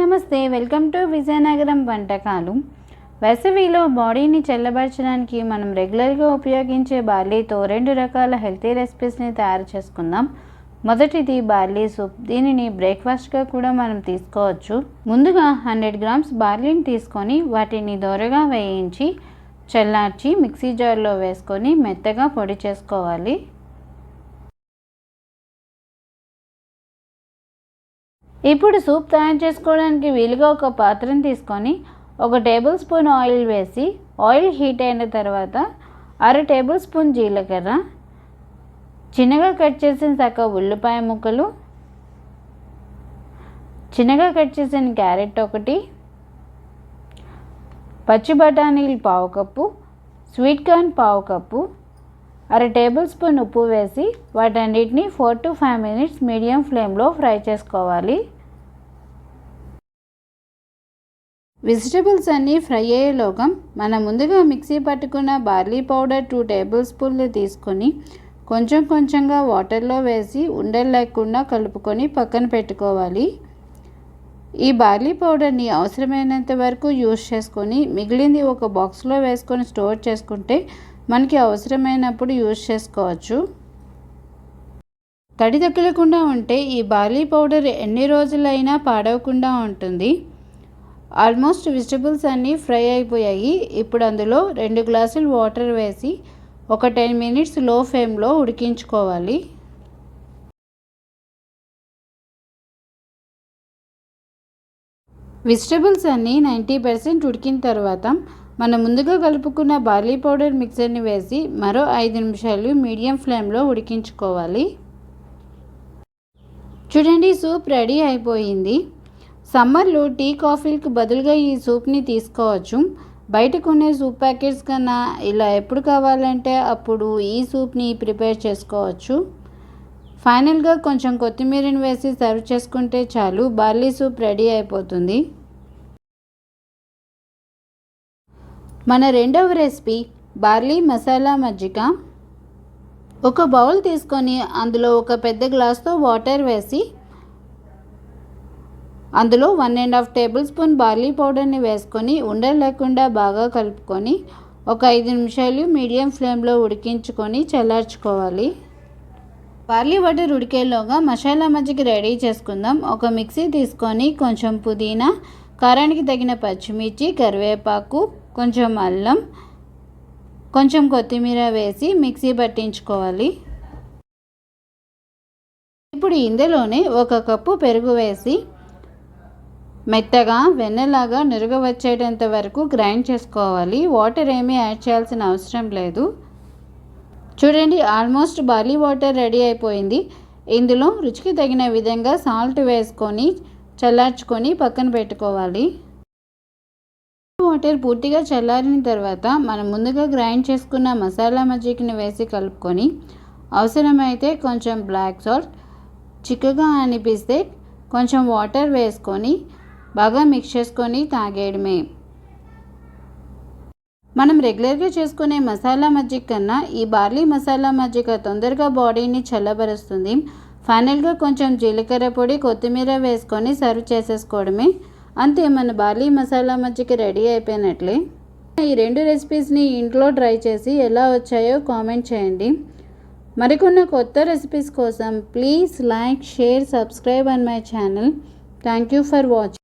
నమస్తే welcome to Vizianagaram వంటకాలు. వేసవిలో బాడీని చల్లబరచడానికి మనం రెగ్యులర్గా ఉపయోగించే బార్లీతో రెండు రకాల హెల్తీ రెసిపీస్ని తయారు చేసుకుందాం. మొదటిది బార్లీ సూప్. దీనిని బ్రేక్ఫాస్ట్గా కూడా మనం తీసుకోవచ్చు. ముందుగా హండ్రెడ్ గ్రామ్స్ బార్లీని తీసుకొని వాటిని దోరగా వేయించి చల్లార్చి మిక్సీ జార్లో వేసుకొని మెత్తగా పొడి చేసుకోవాలి. ఇప్పుడు సూప్ తయారు చేసుకోవడానికి వీలుగా ఒక పాత్రను తీసుకొని ఒక టేబుల్ స్పూన్ ఆయిల్ వేసి ఆయిల్ హీట్ అయిన తర్వాత అర టేబుల్ స్పూన్ జీలకర్ర చిన్నగా కట్ చేసిన సక్క ఉల్లిపాయ ముక్కలు చిన్నగా కట్ చేసిన క్యారెట్ ఒకటి పచ్చి బఠానీలు పావు కప్పు స్వీట్ కార్న్ పావు కప్పు అర టేబుల్ స్పూన్ ఉప్పు వేసి వాటన్నిటిని four to five minutes medium ఫ్లేమ్లో ఫ్రై చేసుకోవాలి. వెజిటబుల్స్ అన్నీ ఫ్రై అయ్యేలోగా మనం ముందుగా మిక్సీ పట్టుకున్న బార్లీ పౌడర్ టూ టేబుల్ స్పూన్లు తీసుకొని కొంచెం కొంచెంగా వాటర్లో వేసి ఉండలు లేకుండా కలుపుకొని పక్కన పెట్టుకోవాలి. ఈ బార్లీ పౌడర్ని అవసరమైనంత వరకు యూస్ చేసుకొని మిగిలింది ఒక బాక్స్లో వేసుకొని స్టోర్ చేసుకుంటే మనకి అవసరమైనప్పుడు యూజ్ చేసుకోవచ్చు. తడి తగ్గలకుండా ఉంటే ఈ బార్లీ పౌడర్ ఎన్ని రోజులైనా పాడవకుండా ఉంటుంది. ఆల్మోస్ట్ వెజిటబుల్స్ అన్నీ ఫ్రై అయిపోయాయి. ఇప్పుడు అందులో రెండు గ్లాసులు వాటర్ వేసి ఒక టెన్ మినిట్స్లో ఫ్లేమ్లో ఉడికించుకోవాలి. వెజిటబుల్స్ అన్నీ నైంటీ పర్సెంట్ ఉడికిన తర్వాత మనం ముందుగా కలుపుకున్న బార్లీ పౌడర్ మిక్సర్ని వేసి మరో ఐదు నిమిషాలు మీడియం ఫ్లేమ్లో ఉడికించుకోవాలి. చూడండి సూప్ రెడీ అయిపోయింది. సమ్మర్లో టీ కాఫీలకు బదులుగా ఈ సూప్ని తీసుకోవచ్చు. బయట కొనే సూప్ ప్యాకెట్స్ కన్నా ఇలా ఎప్పుడు కావాలంటే అప్పుడు ఈ సూప్ని ప్రిపేర్ చేసుకోవచ్చు. ఫైనల్గా కొంచెం కొత్తిమీరని వేసి సర్వ్ చేసుకుంటే చాలు బార్లీ సూప్ రెడీ అయిపోతుంది. మన రెండవ రెసిపీ బార్లీ మసాలా మజ్జిగ. ఒక బౌల్ తీసుకొని అందులో ఒక పెద్ద గ్లాస్తో వాటర్ వేసి అందులో one and half tablespoon barley పౌడర్ని వేసుకొని ఉండలు లేకుండా బాగా కలుపుకొని ఒక ఐదు నిమిషాలు మీడియం ఫ్లేమ్లో ఉడికించుకొని చల్లార్చుకోవాలి. బార్లీ వాటర్ ఉడికేలోగా మసాలా మజ్జిగ రెడీ చేసుకుందాం. ఒక మిక్సీ తీసుకొని కొంచెం పుదీనా కారానికి తగిన పచ్చిమిర్చి కరివేపాకు కొంచెం అల్లం కొంచెం కొత్తిమీర వేసి మిక్సీ పట్టించుకోవాలి. ఇప్పుడు ఇందులోనే ఒక కప్పు పెరుగు వేసి మెత్తగా వెన్నలాగా నురుగ వచ్చేటంత వరకు గ్రైండ్ చేసుకోవాలి. వాటర్ ఏమీ యాడ్ చేయాల్సిన అవసరం లేదు. చూడండి ఆల్మోస్ట్ బార్లీ వాటర్ రెడీ అయిపోయింది. ఇందులో రుచికి తగిన విధంగా సాల్ట్ వేసుకొని చల్లార్చుకొని పక్కన పెట్టుకోవాలి. వాటర్ పూర్తిగా చల్లారిన తర్వాత మనం ముందుగా గ్రైండ్ చేసుకున్న మసాలా మజ్జిగని వేసి కలుపుకొని అవసరమైతే కొంచెం బ్లాక్ సాల్ట్ చిక్కగా అనిపిస్తే కొంచెం వాటర్ వేసుకొని బాగా మిక్స్ చేసుకొని తాగేయడమే. మనం రెగ్యులర్గా చేసుకునే మసాలా మజ్జిగ కన్నా ఈ బార్లీ మసాలా మజ్జిగ తొందరగా బాడీని చల్లబరుస్తుంది. ఫైనల్గా కొంచెం జీలకర్ర పొడి కొత్తిమీర వేసుకొని సర్వ్ చేసేసుకోవడమే. అంతే మన బార్లీ మసాలా మజ్జిగ రెడీ అయిపోయినట్లే. ఈ రెండు రెసిపీస్ని ఇంట్లో ట్రై చేసి ఎలా వచ్చాయో కామెంట్ చేయండి. మరికొన్న కొత్త రెసిపీస్ కోసం please like share subscribe and my channel thank you for watching